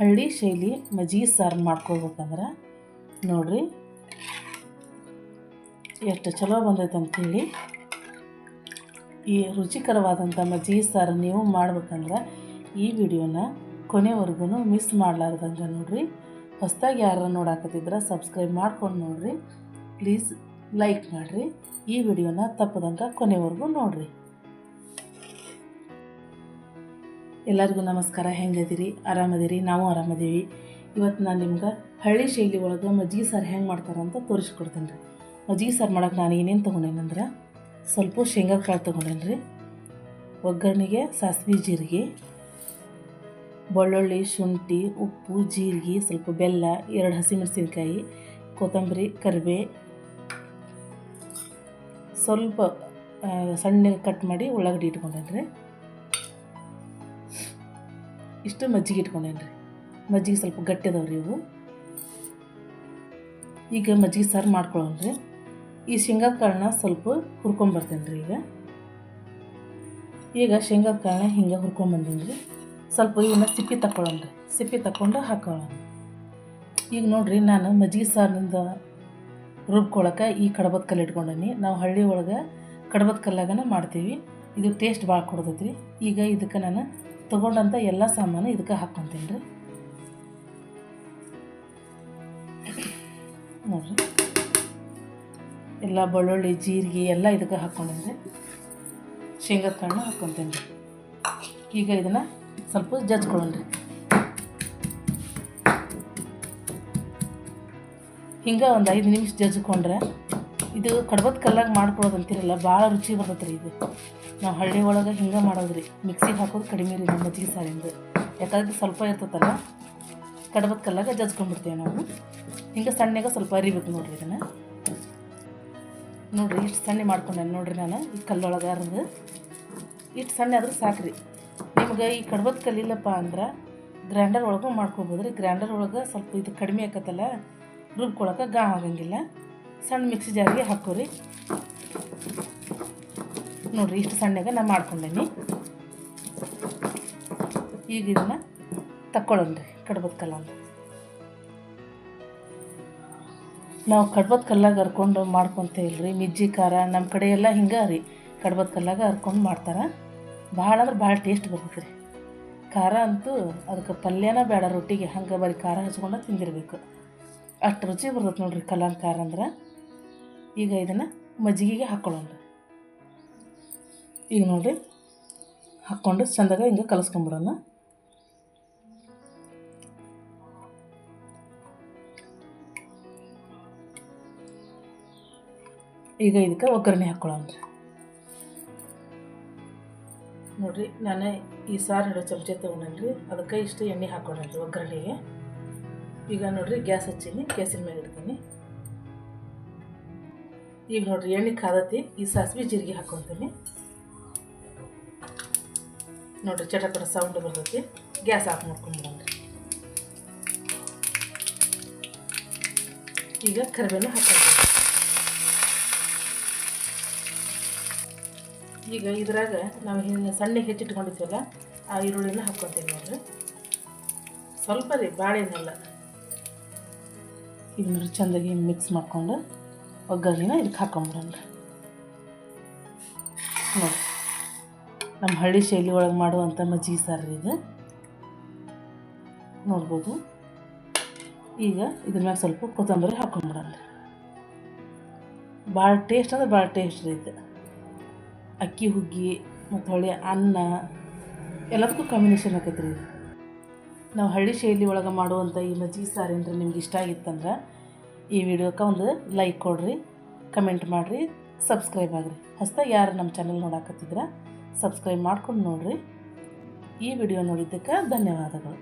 ಹಳ್ಳಿ ಶೈಲಿ ಮಜ್ಜಿಗೆ ಸಾರು ಮಾಡ್ಕೊಳ್ಬೇಕಂದ್ರೆ, ನೋಡ್ರಿ. ಎಷ್ಟು ಚಲೋ ಬಂದೈತೆ ಅಂತೇಳಿ. ಈ ರುಚಿಕರವಾದಂಥ ಮಜ್ಜಿಗೆ ಸಾರು ನೀವು ಮಾಡ್ಬೇಕಂದ್ರೆ ಈ ವಿಡಿಯೋನ ಕೊನೆವರೆಗೂ ಮಿಸ್ ಮಾಡಲಾರ್ದಂಗೆ ನೋಡಿರಿ. ಹೊಸದಾಗಿ ಯಾರು ನೋಡಾಕತ್ತಿದ್ರೆ ಸಬ್ಸ್ಕ್ರೈಬ್ ಮಾಡ್ಕೊಂಡು ನೋಡಿರಿ. ಪ್ಲೀಸ್ ಲೈಕ್ ಮಾಡಿರಿ. ಈ ವಿಡಿಯೋನ ತಪ್ಪದಂಗೆ ಕೊನೆವರೆಗೂ ನೋಡ್ರಿ. ಎಲ್ಲರಿಗೂ ನಮಸ್ಕಾರ. ಹೆಂಗದಿರಿ ಆರಾಮದಿರಿ? ನಾವು ಆರಾಮದೀವಿ. ಇವತ್ತು ನಾನು ನಿಮ್ಗೆ ಹಳ್ಳಿ ಶೈಲಿ ಒಳಗೆ ಮಜ್ಜಿಗೆ ಸಾರು ಹೆಂಗೆ ಮಾಡ್ತಾರೆ ಅಂತ ತೋರಿಸ್ಕೊಡ್ತೇನೆ ರೀ. ಮಜ್ಜಿಗೆ ಸಾರು ಮಾಡೋಕೆ ನಾನು ಏನೇನು ತೊಗೊಂಡೇನಂದ್ರೆ ಸ್ವಲ್ಪ ಶೇಂಗಾ ಕಾಳು ತೊಗೊಂಡೇನಿ ರೀ. ಒಗ್ಗರಣೆಗೆ ಸಾಸಿವೆ, ಜೀರಿಗೆ, ಬೆಳ್ಳುಳ್ಳಿ, ಶುಂಠಿ, ಉಪ್ಪು, ಜೀರಿಗೆ, ಸ್ವಲ್ಪ ಬೆಲ್ಲ, ಎರಡು ಹಸಿಮೆಣಸಿನ್ಕಾಯಿ, ಕೊತ್ತಂಬರಿ, ಕರಿಬೇ, ಸ್ವಲ್ಪ ಸಣ್ಣಗೆ ಕಟ್ ಮಾಡಿ ಉಳ್ಳಾಗಡ್ಡಿ ಇಟ್ಕೊಂಡೇನಿ ರೀ. ಇಷ್ಟು ಮಜ್ಜಿಗೆ ಇಟ್ಕೊಂಡೇನಿ ರೀ ಮಜ್ಜಿಗೆ ಸ್ವಲ್ಪ ಗಟ್ಟಿ ಅದಾವ್ರಿ ಇವು. ಈಗ ಮಜ್ಜಿಗೆ ಸಾರು ಮಾಡ್ಕೊಳ್ಳೋಣ ರೀ ಈ ಶೇಂಗಾದ ಕಾಳನ್ನ ಸ್ವಲ್ಪ ಹುರ್ಕೊಂಬರ್ತೇನೆ ರೀ ಈಗ. ಈಗ ಶೇಂಗಾದ ಕಾಳನ್ನ ಹಿಂಗೆ ಹುರ್ಕೊಂಬಂದೀನಿ ರೀ ಸ್ವಲ್ಪ ಇವನ್ನ ಸಿಪ್ಪಿ ತಗೊಳ್ಳೋಣ ರೀ ಸಿಪ್ಪಿ ತಗೊಂಡು ಹಾಕೊಳ್ಳೋಣ ಈಗ ನೋಡಿರಿ, ನಾನು ಮಜ್ಜಿಗೆ ಸಾರಿನಿಂದ ರುಬ್ಕೊಳಕ್ಕೆ ಈ ಕಡಬದ ಕಲ್ಲು ಇಟ್ಕೊಂಡೀನಿ. ನಾವು ಹಳ್ಳಿ ಒಳಗೆ ಕಡಬದ ಕಲ್ಲಾಗನ ಮಾಡ್ತೀವಿ. ಇದು ಟೇಸ್ಟ್ ಭಾಳ ಕೊಡ್ತೈತಿ ಈಗ ಇದಕ್ಕೆ ನಾನು ತೊಗೊಂಡಂಥ ಎಲ್ಲ ಸಾಮಾನು ಇದಕ್ಕೆ ಹಾಕ್ಕೊತೀನಿ ರೀ ನೋಡ್ರಿ. ಎಲ್ಲ ಬೆಳ್ಳುಳ್ಳಿ, ಜೀರಿಗೆ ಎಲ್ಲ ಇದಕ್ಕೆ ಹಾಕ್ಕೊಂಡಿದ್ರಿ ಶೇಂಗಾ ಕಾಳನ್ನ ಹಾಕ್ಕೊತೀನಿ ರೀ ಈಗ ಇದನ್ನು ಸ್ವಲ್ಪ ಜಜ್ಕೊಳ್ಳೋಣ ರೀ ಹಿಂಗೆ ಒಂದು ಐದು ನಿಮಿಷ ಜಜ್ಕೊಂಡ್ರೆ ಇದು ಕಡ್ಬದ ಕಲ್ಲಾಗ ಅಂತಿರಲ್ಲ, ಭಾಳ ರುಚಿ ಬರ್ತೈತೆ ರೀ ಇದು. ನಾವು ಹಳ್ಳಿ ಒಳಗೆ ಹಿಂಗೆ ಮಾಡೋದು ರೀ ಮಿಕ್ಸಿಗೆ ಹಾಕೋದು ಕಡಿಮೆ ರೀ ನಮ್ಮ ಮಜ್ಜಿಗೆ ಸಾರಿಂದು ಯಾಕಂದ್ರೆ ಸ್ವಲ್ಪ ಇರ್ತೈತಲ್ಲ ಕಡ್ಬದ ಕಲ್ಲಾಗ ಜಜ್ಕೊಂಡ್ಬಿಡ್ತೇವೆ ನಾವು. ಹಿಂಗೆ ಸಣ್ಣಗೆ ಸ್ವಲ್ಪ ಅರಿಬೇಕು ನೋಡ್ರಿ ಇದನ್ನು. ನೋಡಿರಿ ಇಷ್ಟು ಸಣ್ಣ ಮಾಡ್ಕೊಂಡೆ ನೋಡಿರಿ ನಾನು, ಈ ಕಲ್ಲೊಳಗೆ ಅರ್ದು. ಇಷ್ಟು ಸಣ್ಣ ಆದ್ರೆ ಸಾಕ್ರಿ. ನಿಮ್ಗೆ ಈ ಕಡ್ಬದ ಕಲ್ಲಿಲ್ಲಪ್ಪ ಅಂದ್ರೆ ಗ್ರೈಂಡರ್ ಒಳಗೂ ಮಾಡ್ಕೊಬೋದು ರೀ ಗ್ರೈಂಡರ್ ಒಳಗೆ ಸ್ವಲ್ಪ ಇದು ಕಡಿಮೆ ಆಕತ್ತಲ್ಲ ರುಬ್ಕೊಳಕ್ಕೆ ಗಾ ಆಗಂಗಿಲ್ಲ. ಸಣ್ಣ ಮಿಕ್ಸಿ ಜಾರಿಗೆ ಹಾಕೋರಿ. ನೋಡ್ರಿ ಇಷ್ಟು ಸಣ್ಣಗೆ ನಾ ಮಾಡ್ಕೊಂಡೇನಿ. ಈಗ ಇದನ್ನು ತಕ್ಕೊಳ್ಳೋಣ ರೀ ಕಡ್ಬದ ಕಲ್ಲಂದ. ನಾವು ಕಡ್ಬದ ಕಲ್ಲಾಗ ಹರ್ಕೊಂಡು ಮಾಡ್ಕೊತೇವೆ ರೀ ಮಿಜ್ಜಿ, ಖಾರ ನಮ್ಮ ಕಡೆ ಎಲ್ಲ ಹಿಂಗೆ ರೀ. ಕಡ್ಬದ ಕಲ್ಲಾಗ ಹರ್ಕೊಂಡು ಮಾಡ್ತಾರೆ. ಭಾಳ ಅಂದ್ರೆ ಭಾಳ ಟೇಸ್ಟ್ ಬರ್ತೈತೆ ರೀ ಖಾರ ಅಂತೂ ಅದಕ್ಕೆ ಪಲ್ಯನ ಬೇಡ, ರೊಟ್ಟಿಗೆ. ಹಂಗೆ ಬರೀ ಖಾರ ಹಚ್ಕೊಂಡು ತಿಂದಿರಬೇಕು. ಅಷ್ಟು ರುಚಿ ಬರ್ತೈತೆ ನೋಡ್ರಿ ಕಲ್ಲಂಗ ಖಾರ ಅಂದ್ರೆ. ಈಗ ಇದನ್ನು ಮಜ್ಜಿಗೆಗೆ ಹಾಕ್ಕೊಳ್ಳೋಣ ಈಗ ನೋಡಿರಿ, ಹಾಕ್ಕೊಂಡು ಚಂದಾಗ ಹಿಂಗೆ ಕಲಸ್ಕೊಂಬಿಡೋಣ. ಈಗ ಇದಕ್ಕೆ ಒಗ್ಗರಣೆ ಹಾಕ್ಕೊಳ್ಳೋಣ ನೋಡಿರಿ, ನಾನು ಈ ಸಾರು ಇಡೋ ಚಮಚ ತೊಗೊಂಡೇನ್ರಿ, ಅದಕ್ಕೆ ಇಷ್ಟು ಎಣ್ಣೆ ಹಾಕ್ಕೊಂಡ್ರಿ ಒಗ್ಗರಣೆಗೆ. ಈಗ ನೋಡಿರಿ, ಗ್ಯಾಸ್ ಹಚ್ಚೀನಿ ಗ್ಯಾಸಿನ ಮೇಲೆ ಇಡ್ತೀನಿ. ಈಗ ನೋಡ್ರಿ ಎಣ್ಣೆ ಕಾದತಿ, ಈ ಸಾಸಿವೆ ಜೀರಿಗೆ ಹಾಕ್ಕೊತೀನಿ ನೋಡ್ರಿ ಚಟಪಟ ಸೌಂಡ್ ಬರ್ತೈತಿ. ಗ್ಯಾಸ್ ಆಫ್ ಮಾಡ್ಕೊಂಡ್ಬಿಡೋಣ ಈಗ ಕರಿಬೇವು ಹಾಕ್ಕೊಂತೀನಿ ಈಗ ಇದ್ರಾಗ ನಾವು ಹಿಂಗೆ ಸಣ್ಣಗೆ ಹೆಚ್ಚಿಟ್ಕೊಂಡಿದ್ದೀವಲ್ಲ ಆ ಈರುಳ್ಳಿನ ಹಾಕ್ಕೊತೀನಿ ನೋಡ್ರಿ. ಸ್ವಲ್ಪ ರೀ ಬಾಳೆನಲ್ಲ ಇದನ್ನ ಚೆಂದಾಗಿ ಮಿಕ್ಸ್ ಮಾಡ್ಕೊಂಡು ಒಗ್ಗರಣೆನ ಇದಕ್ಕೆ ಹಾಕೊಂಬಿಡೋಣ ನೋಡಿ, ನಮ್ಮ ಹಳ್ಳಿ ಶೈಲಿ ಒಳಗೆ ಮಾಡುವಂಥ ಮಜ್ಜಿಗೆ ಸಾರು ಇದು. ನೋಡ್ಬೋದು. ಈಗ ಇದ್ರ ಮ್ಯಾಗ ಸ್ವಲ್ಪ ಕೊತ್ತಂಬರಿ ಹಾಕೊಂಬಿಡೋಣ ಭಾಳ ಟೇಸ್ಟ್ ಅಂದ್ರೆ ಭಾಳ ಟೇಸ್ಟ್ ರೀ ಇದು. ಅಕ್ಕಿ, ಹುಗ್ಗಿ ಮತ್ತು ಹೊಳೆ ಅನ್ನ ಎಲ್ಲದಕ್ಕೂ ಕಾಂಬಿನೇಷನ್ ಆಕೈತೆ ರೀ ಇದು. ನಾವು ಹಳ್ಳಿ ಶೈಲಿ ಒಳಗೆ ಮಾಡುವಂಥ ಈ ಮಜ್ಜಿಗೆ ಸಾರು ಏನ್ರಿ ನಿಮ್ಗೆ ಇಷ್ಟ ಆಗಿತ್ತಂದ್ರೆ ಈ ವಿಡಿಯೋಕ್ಕೆ ಒಂದು ಲೈಕ್ ಕೊಡ್ರಿ ಕಮೆಂಟ್ ಮಾಡಿರಿ ಸಬ್ಸ್ಕ್ರೈಬ್ ಆಗಿರಿ. ಹಸ್ತ ಯಾರು ನಮ್ಮ ಚಾನಲ್ ನೋಡಾಕತ್ತಿದ್ರೆ ಸಬ್ಸ್ಕ್ರೈಬ್ ಮಾಡ್ಕೊಂಡು ನೋಡಿರಿ. ಈ ವಿಡಿಯೋ ನೋಡಿದ್ದಕ್ಕೆ ಧನ್ಯವಾದಗಳು.